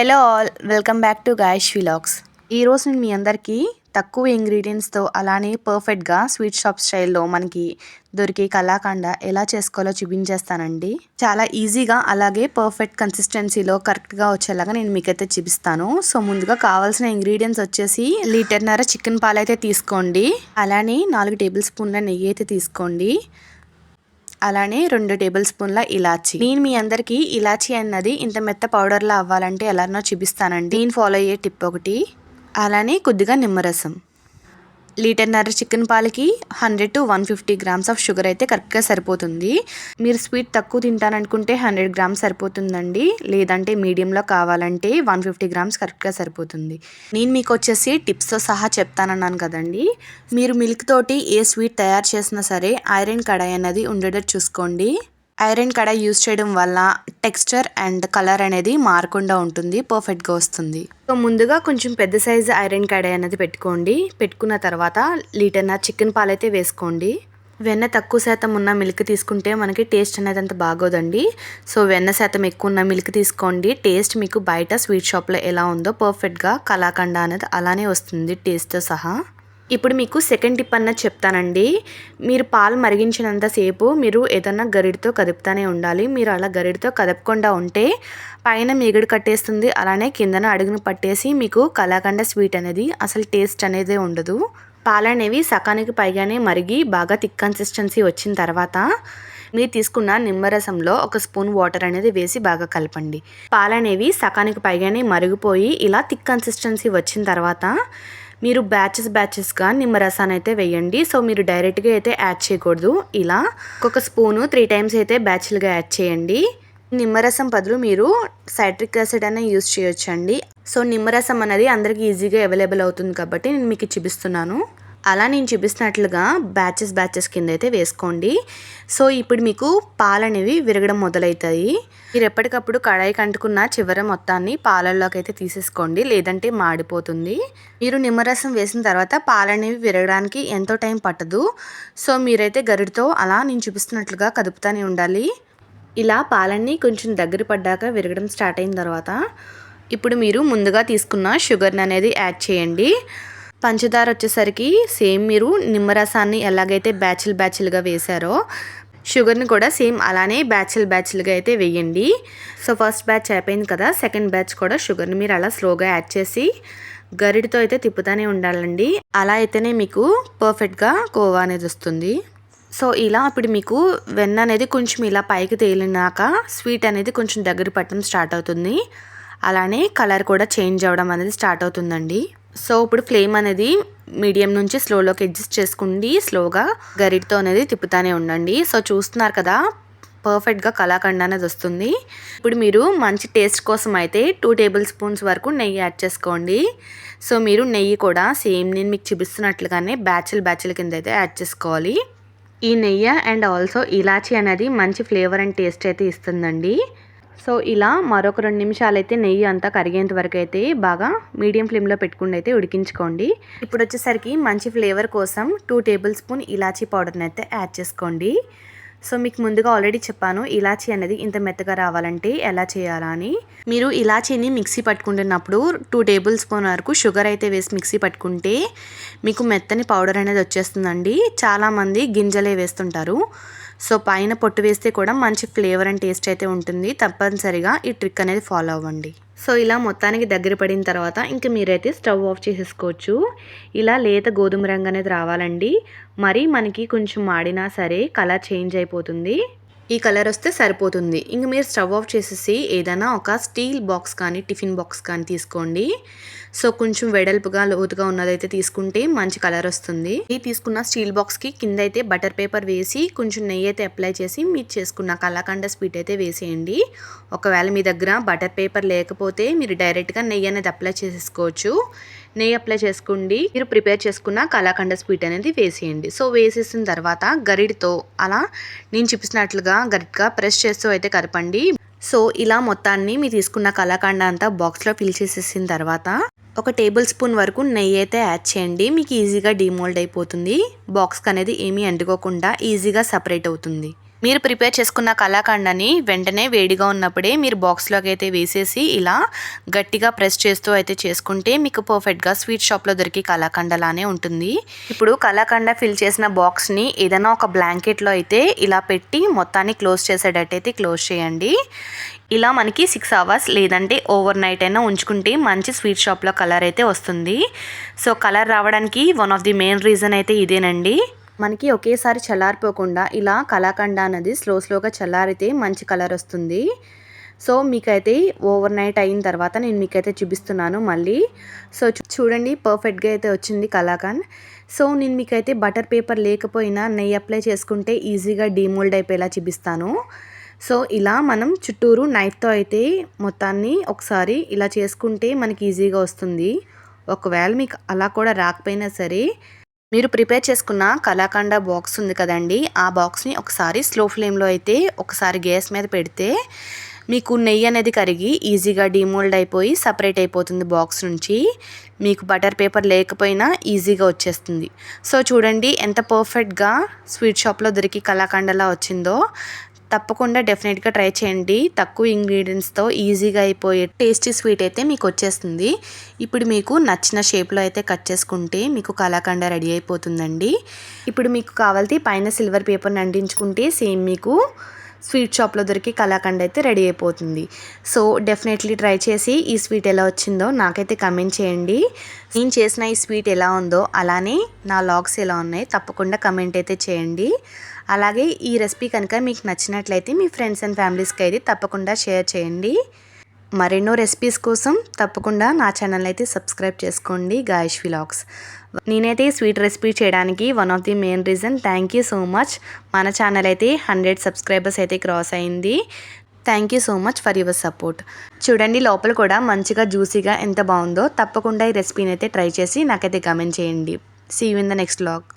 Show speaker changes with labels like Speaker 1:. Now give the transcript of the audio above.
Speaker 1: Hello all welcome back to Gayash vlogs ఈరోజు నేను మీ అందరికీ తక్కువ ఇంగ్రీడియంట్స్తో అలానే పర్ఫెక్ట్గా స్వీట్ షాప్ స్టైల్లో మనకి దొరికే కళాఖండ ఎలా చేసుకోవాలో చూపించేస్తానండి. చాలా ఈజీగా అలాగే పర్ఫెక్ట్ కన్సిస్టెన్సీలో కరెక్ట్గా వచ్చేలాగా నేను మీకైతే చూపిస్తాను. సో ముందుగా కావాల్సిన ఇంగ్రీడియంట్స్ వచ్చేసి లీటర్నర చికెన్ పాలు అయితే తీసుకోండి. అలానే నాలుగు టేబుల్ స్పూన్ల నెయ్యి అయితే తీసుకోండి. అలానే రెండు టేబుల్ స్పూన్ల ఇలాచి. నేను మీ అందరికి ఇలాచి అన్నది ఇంత మెత్త పౌడర్లా అవ్వాలంటే ఎలానో చూపిస్తానండి. నేను ఫాలో అయ్యే టిప్ ఒకటి అలానే కొద్దిగా నిమ్మరసం. లీటర్న్నర చికెన్ పాలకి hundred two one fifty grams of sugar అయితే కరెక్ట్గా సరిపోతుంది. మీరు స్వీట్ తక్కువ తింటాననుకుంటే హండ్రెడ్ గ్రామ్స్ సరిపోతుందండి. లేదంటే మీడియంలో కావాలంటే వన్ ఫిఫ్టీ గ్రామ్స్ కరెక్ట్గా సరిపోతుంది. నేను మీకు వచ్చేసి టిప్స్తో సహా చెప్తానన్నాను కదండి. మీరు మిల్క్ తోటి ఏ స్వీట్ తయారు చేసినా సరే ఐరన్ కడాయి అనేది ఉండేటట్టు చూసుకోండి. ఐరన్ కడాయి యూస్ చేయడం వల్ల టెక్స్చర్ అండ్ కలర్ అనేది మారకుండా ఉంటుంది పర్ఫెక్ట్గా వస్తుంది. సో ముందుగా కొంచెం పెద్ద సైజు ఐరన్ కడాయి అనేది పెట్టుకోండి. పెట్టుకున్న తర్వాత లీటర్న చికెన్ పాలైతే వేసుకోండి. వెన్న తక్కువ శాతం ఉన్న మిల్క్ తీసుకుంటే మనకి టేస్ట్ అనేది అంత బాగోదండి. సో వెన్న శాతం ఎక్కువ ఉన్న మిల్క్ తీసుకోండి. టేస్ట్ మీకు బయట స్వీట్ షాప్లో ఎలా ఉందో పర్ఫెక్ట్గా కలాకండ అనేది అలానే వస్తుంది టేస్ట్తో సహా. ఇప్పుడు మీకు సెకండ్ టిప్ అన్నది చెప్తానండి. మీరు పాలు మరిగించినంతసేపు మీరు ఏదన్నా గరిడితో కదుపుతానే ఉండాలి. మీరు అలా గరిడితో కదపకుండా ఉంటే పైన మిగుడు కట్టేస్తుంది. అలానే కిందన అడుగును పట్టేసి మీకు కలాకండ స్వీట్ అనేది అసలు టేస్ట్ అనేది ఉండదు. పాలనేవి సకానికి పైగానే మరిగి బాగా థిక్ కన్సిస్టెన్సీ వచ్చిన తర్వాత మీరు తీసుకున్న నిమ్మరసంలో ఒక స్పూన్ వాటర్ అనేది వేసి బాగా కలపండి. పాలనేవి సకానికి పైగానే మరిగిపోయి ఇలా థిక్ కన్సిస్టెన్సీ వచ్చిన తర్వాత మీరు బ్యాచెస్ బ్యాచెస్గా నిమ్మరసాన్ని అయితే వేయండి. సో మీరు డైరెక్ట్గా అయితే యాడ్ చేయకూడదు. ఇలా ఒక స్పూను త్రీ టైమ్స్ అయితే బ్యాచ్లుగా యాడ్ చేయండి. నిమ్మరసం బదులు మీరు సైట్రిక్ యాసిడ్ అనే యూస్ చేయొచ్చండి. సో నిమ్మరసం అనేది అందరికీ ఈజీగా అవైలబుల్ అవుతుంది కాబట్టి నేను మీకు చూపిస్తున్నాను. అలా నేను చూపిస్తున్నట్లుగా బ్యాచెస్ బ్యాచెస్ కింద అయితే వేసుకోండి. సో ఇప్పుడు మీకు పాలు అనేవి విరగడం మొదలవుతాయి మీరు ఎప్పటికప్పుడు కడాయి కంటుకున్న చివర మొత్తాన్ని పాలల్లోకి అయితే తీసేసుకోండి. లేదంటే మాడిపోతుంది. మీరు నిమ్మరసం వేసిన తర్వాత పాలు అనేవి విరగడానికి ఎంతో టైం పట్టదు. సో మీరైతే గరిడితో అలా నేను చూపిస్తున్నట్లుగా కదుపుతూనే ఉండాలి. ఇలా పాలన్నీ కొంచెం దగ్గర పడ్డాక విరగడం స్టార్ట్ అయిన తర్వాత ఇప్పుడు మీరు ముందుగా తీసుకున్న షుగర్ని అనేది యాడ్ చేయండి. పంచదార వచ్చేసరికి సేమ్ మీరు నిమ్మరసాన్ని ఎలాగైతే బ్యాచ్లు బ్యాచ్లుగా వేశారో షుగర్ని కూడా సేమ్ అలానే బ్యాచ్లు బ్యాచ్లుగా అయితే వేయండి. సో ఫస్ట్ బ్యాచ్ అయిపోయింది కదా సెకండ్ బ్యాచ్ కూడా షుగర్ని మీరు అలా స్లోగా యాడ్ చేసి గరిడితో అయితే తిప్పుతూనే ఉండాలండి. అలా అయితేనే మీకు పర్ఫెక్ట్గా కోవా అనేది వస్తుంది. సో ఇలా ఇప్పుడు మీకు వెన్న అనేది కొంచెం ఇలా పైకి తేలినాక స్వీట్ అనేది కొంచెం దగ్గర పట్టడం స్టార్ట్ అవుతుంది. అలానే కలర్ కూడా చేంజ్ అవ్వడం అనేది స్టార్ట్ అవుతుందండి. సో ఇప్పుడు ఫ్లేమ్ అనేది మీడియం నుంచి స్లోలోకి అడ్జస్ట్ చేసుకోండి స్లోగా గరిటతో అనేది తిప్పుతానే ఉండండి. సో చూస్తున్నారు కదా పర్ఫెక్ట్గా కళాఖండ అనేది వస్తుంది. ఇప్పుడు మీరు మంచి టేస్ట్ కోసం అయితే టూ టేబుల్ స్పూన్స్ వరకు నెయ్యి యాడ్ చేసుకోండి. సో మీరు నెయ్యి కూడా సేమ్ నేను మీకు చూపిస్తున్నట్లుగానే బ్యాచిల్ బ్యాచ్ల కింద అయితే యాడ్ చేసుకోవాలి. ఈ నెయ్యి అండ్ ఆల్సో ఇలాచీ అనేది మంచి ఫ్లేవర్ అండ్ టేస్ట్ అయితే ఇస్తుందండి. సో ఇలా మరొక రెండు నిమిషాలు అయితే నెయ్యి అంతా కరిగేంత వరకు అయితే బాగా మీడియం ఫ్లేమ్లో పెట్టుకుని అయితే ఉడికించుకోండి. ఇప్పుడు వచ్చేసరికి మంచి ఫ్లేవర్ కోసం టూ టేబుల్ స్పూన్ ఇలాచీ పౌడర్ని అయితే యాడ్ చేసుకోండి. సో మీకు ముందుగా ఆల్రెడీ చెప్పాను ఇలాచీ అనేది ఇంత మెత్తగా రావాలంటే ఎలా చేయాలా అని. మీరు ఇలాచీని మిక్సీ పట్టుకుంటున్నప్పుడు టూ టేబుల్ స్పూన్ వరకు షుగర్ అయితే వేసి మిక్సీ పట్టుకుంటే మీకు మెత్తని పౌడర్ అనేది వచ్చేస్తుందండి. చాలామంది గింజలే వేస్తుంటారు. సో పైన పొట్టు వేస్తే కూడా మంచి ఫ్లేవర్ అండ్ టేస్ట్ అయితే ఉంటుంది. తప్పనిసరిగా ఈ ట్రిక్ అనేది ఫాలో అవ్వండి. సో ఇలా మొత్తానికి దగ్గర పడిన తర్వాత ఇంక మీరైతే స్టవ్ ఆఫ్ చేసేసుకోవచ్చు. ఇలా లేత గోధుమ రంగు అనేది రావాలండి. మరి మనకి కొంచెం మాడినా సరే కలర్ చేంజ్ అయిపోతుంది. ఈ కలర్ వస్తే సరిపోతుంది. ఇంక మీరు స్టవ్ ఆఫ్ చేసేసి ఏదైనా ఒక స్టీల్ బాక్స్ కానీ టిఫిన్ బాక్స్ కానీ తీసుకోండి. సో కొంచెం వెడల్పుగా లోతుగా ఉన్నదైతే తీసుకుంటే మంచి కలర్ వస్తుంది. ఈ తీసుకున్న స్టీల్ బాక్స్కి కింద అయితే బటర్ పేపర్ వేసి కొంచెం నెయ్యి అయితే అప్లై చేసి మీరు చేసుకున్న కలాకండ స్వీట్ అయితే వేసేయండి. ఒకవేళ మీ దగ్గర బటర్ పేపర్ లేకపోతే మీరు డైరెక్ట్గా నెయ్యి అనేది అప్లై చేసేసుకోవచ్చు. నెయ్యి అప్లై చేసుకోండి. మీరు ప్రిపేర్ చేసుకున్న కళాఖండ స్వీట్ అనేది వేసేయండి. సో వేసేసిన తర్వాత గరిడితో అలా నేను చూపిస్తున్నట్లుగా గరిట్గా ప్రెస్ చేస్తూ అయితే కలపండి సో ఇలా మొత్తాన్ని మీరు తీసుకున్న కళాఖండ అంతా బాక్స్లో ఫిల్ చేసేసిన తర్వాత ఒక టేబుల్ స్పూన్ వరకు నెయ్యి అయితే యాడ్ చేయండి. మీకు ఈజీగా డిమోల్డ్ అయిపోతుంది. బాక్స్కి అనేది ఏమీ అంటుకోకుండా ఈజీగా సపరేట్ అవుతుంది. మీరు ప్రిపేర్ చేసుకున్న కళాఖండని వెంటనే వేడిగా ఉన్నప్పుడే మీరు బాక్స్లోకి అయితే వేసేసి ఇలా గట్టిగా ప్రెస్ చేస్తూ అయితే చేసుకుంటే మీకు పర్ఫెక్ట్గా స్వీట్ షాప్లో దొరికే కళాఖండలానే ఉంటుంది. ఇప్పుడు కళాఖండ ఫిల్ చేసిన బాక్స్ని ఏదైనా ఒక బ్లాంకెట్లో అయితే ఇలా పెట్టి మొత్తాన్ని క్లోజ్ చేసేటట్టయితే క్లోజ్ చేయండి. ఇలా మనకి సిక్స్ అవర్స్ లేదంటే ఓవర్ నైట్ అయినా ఉంచుకుంటే మంచి స్వీట్ షాప్లో కలర్ అయితే వస్తుంది. సో కలర్ రావడానికి one of the main reason అయితే ఇదేనండి. మనకి ఒకేసారి చల్లారిపోకుండా ఇలా కలాకండ అనేది స్లో స్లోగా చల్లారితే మంచి కలర్ వస్తుంది. సో మీకైతే ఓవర్ నైట్ అయిన తర్వాత నేను మీకైతే చూపిస్తున్నాను మళ్ళీ. సో చూడండి పర్ఫెక్ట్గా అయితే వచ్చింది కలాకండ్ సో నేను మీకైతే బటర్ పేపర్ లేకపోయినా నెయ్యి అప్లై చేసుకుంటే ఈజీగా డీమోల్డ్ అయిపోయేలా చూపిస్తాను. సో ఇలా మనం చుట్టూరు నైఫ్తో అయితే మొత్తాన్ని ఒకసారి ఇలా చేసుకుంటే మనకి ఈజీగా వస్తుంది. ఒకవేళ మీకు అలా కూడా రాకపోయినా సరే మీరు ప్రిపేర్ చేసుకున్న కలాకండ బాక్స్ ఉంది కదండి ఆ బాక్స్ని ఒకసారి స్లో ఫ్లేమ్లో అయితే ఒకసారి గ్యాస్ మీద పెడితే మీకు నెయ్యి అనేది కరిగి ఈజీగా డిమోల్డ్ అయిపోయి సపరేట్ అయిపోతుంది బాక్స్ నుంచి. మీకు బటర్ పేపర్ లేకపోయినా ఈజీగా వచ్చేస్తుంది. సో చూడండి ఎంత పర్ఫెక్ట్గా స్వీట్ షాప్లో దొరికి కళాఖండలా వచ్చిందో. తప్పకుండా డెఫినెట్గా ట్రై చేయండి. తక్కువ ఇంగ్రీడియంట్స్తో ఈజీగా అయిపోయే టేస్టీ స్వీట్ అయితే మీకు వచ్చేస్తుంది. ఇప్పుడు మీకు నచ్చిన షేప్లో అయితే కట్ చేసుకుంటే మీకు కళాఖండ రెడీ అయిపోతుందండి. ఇప్పుడు మీకు కావాల్సి పైన సిల్వర్ పేపర్ని అంటించుకుంటే సేమ్ మీకు స్వీట్ షాప్లో దొరికి కళాఖండ అయితే రెడీ అయిపోతుంది. సో డెఫినెట్లీ ట్రై చేసి ఈ స్వీట్ ఎలా వచ్చిందో నాకైతే కమెంట్ చేయండి. నేను చేసిన ఈ స్వీట్ ఎలా ఉందో అలానే నా లాగ్స్ ఎలా ఉన్నాయి తప్పకుండా కమెంట్ అయితే చేయండి. అలాగే ఈ రెసిపీ కనుక మీకు నచ్చినట్లయితే మీ ఫ్రెండ్స్ అండ్ ఫ్యామిలీస్కి అయితే తప్పకుండా షేర్ చేయండి. మరెన్నో రెసిపీస్ కోసం తప్పకుండా నా ఛానల్ అయితే సబ్స్క్రైబ్ చేసుకోండి గాయష్ విలాగ్స్. నేనైతే స్వీట్ రెసిపీ చేయడానికి one of the main reason thank you so much. మన ఛానల్ అయితే హండ్రెడ్ సబ్స్క్రైబర్స్ అయితే క్రాస్ అయింది. Thank you so much for your support. చూడండి లోపల కూడా మంచిగా జ్యూసీగా ఎంత బాగుందో తప్పకుండా ఈ రెసిపీని అయితే ట్రై చేసి నాకైతే కమెంట్ చేయండి. See you in the next vlog